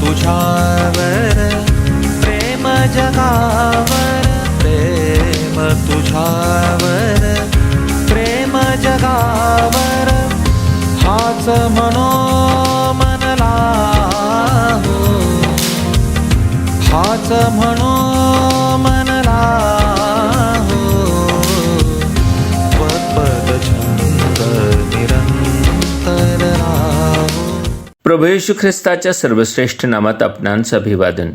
तुझ्यावर प्रेम जगावर प्रेम तुझ्यावर प्रेम जगावर. हाच म्हणो मनला हाच म्हणो प्रभू येशू ख्रिस्ताच्या सर्वश्रेष्ठ नामात आपणांचं अभिवादन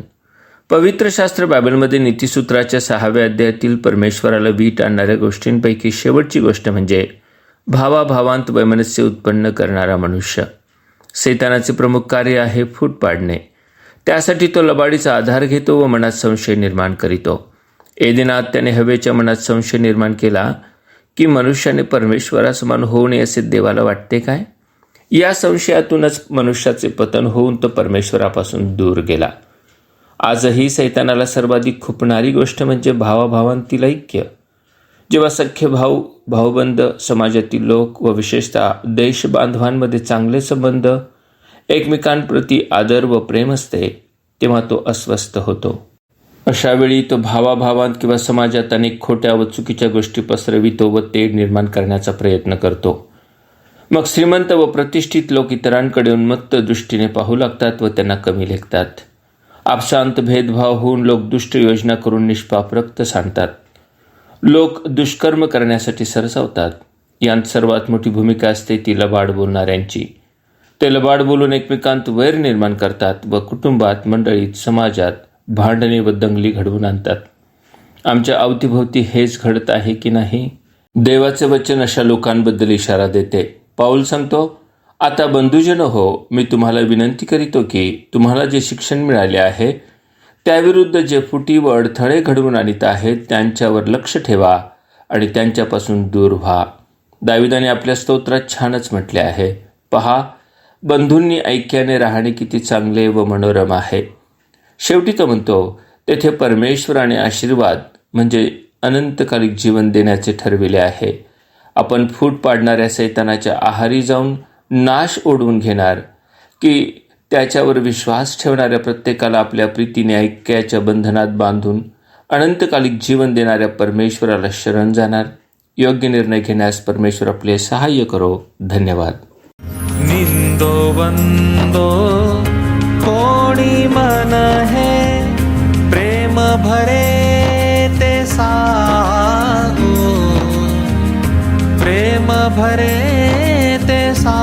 पवित्र शास्त्र बायबलमध्ये नीतिसूत्राच्या सहाव्या अध्यायातील परमेश्वराला वीट आणणाऱ्या गोष्टींपैकी शेवटची गोष्ट म्हणजे भावाभावांत वैमनस्य उत्पन्न करणारा मनुष्य. सैतानाचे प्रमुख कार्य आहे फूट पाडणे. त्यासाठी तो लबाडीचा आधार घेतो व मनात संशय निर्माण करीतो. एदिनात त्याने हवेच्या मनात संशय निर्माण केला की मनुष्याने परमेश्वरासमान होऊ नये असे देवाला वाटते काय? या संशयातूनच मनुष्याचे पतन होऊन तो परमेश्वरापासून दूर गेला. आजही सैतानाला सर्वाधिक खुपणारी गोष्ट म्हणजे भावाभावांतील ऐक्य. जेव्हा सख्य भाऊ भाऊबंद समाजातील लोक व विशेषतः देशबांधवांमध्ये चांगले संबंध एकमेकांप्रती आदर व प्रेम असते तेव्हा तो अस्वस्थ होतो. अशावेळी तो भावाभावांत किंवा समाजात अनेक खोट्या व चुकीच्या गोष्टी पसरवितो व तेढ निर्माण करण्याचा प्रयत्न करतो. मग श्रीमंत व प्रतिष्ठित लोक इतरांकडे उन्मत्त दृष्टीने पाहू लागतात व त्यांना कमी लेखतात. आपसांत भेदभाव होऊन लोक दुष्ट योजना करून निष्पाप रक्त सांडतात. लोक दुष्कर्म करण्यासाठी सरसावतात. यांत सर्वात मोठी भूमिका असते ती लबाड बोलणाऱ्यांची. ते लबाड बोलून एकमेकांत वैर निर्माण करतात व कुटुंबात मंडळीत समाजात भांडणे व दंगली घडवून आणतात. आमच्या अवतीभोवती हेच घडत आहे की नाही? देवाचे वचन अशा लोकांबद्दल इशारा देते. पाऊल सांगतो आता बंधुजन हो मी तुम्हाला विनंती करीतो की तुम्हाला जे शिक्षण मिळाले आहे त्याविरुद्ध जे फुटी व अडथळे घडवून आणीत आहेत त्यांच्यावर लक्ष ठेवा आणि त्यांच्यापासून दूर व्हा. दाविदाने आपल्या स्तोत्रात छानच म्हटले आहे. पहा बंधूंनी ऐक्याने राहणे किती चांगले व मनोरम आहे. शेवटी तो म्हणतो तेथे परमेश्वराने आशीर्वाद म्हणजे अनंतकालिक जीवन देण्याचे ठरविले आहे. आपण फूट पाडणाऱ्या सैतानाच्या आहारी जाऊन नाश ओढवून घेणार. की त्याच्यावर विश्वास ठेवणाऱ्या प्रत्येकाला आपल्या प्रीतीने ऐक्याच्या बंधनात बांधून अनंतकालिक जीवन देणाऱ्या परमेश्वराला शरण जाणार. योग्य निर्णय घेण्यास परमेश्वर आपले सहाय्य करो. धन्यवाद. निंदो वंदो कोणी मन हे प्रेम भरे ते सा प्रेम भरे ते सा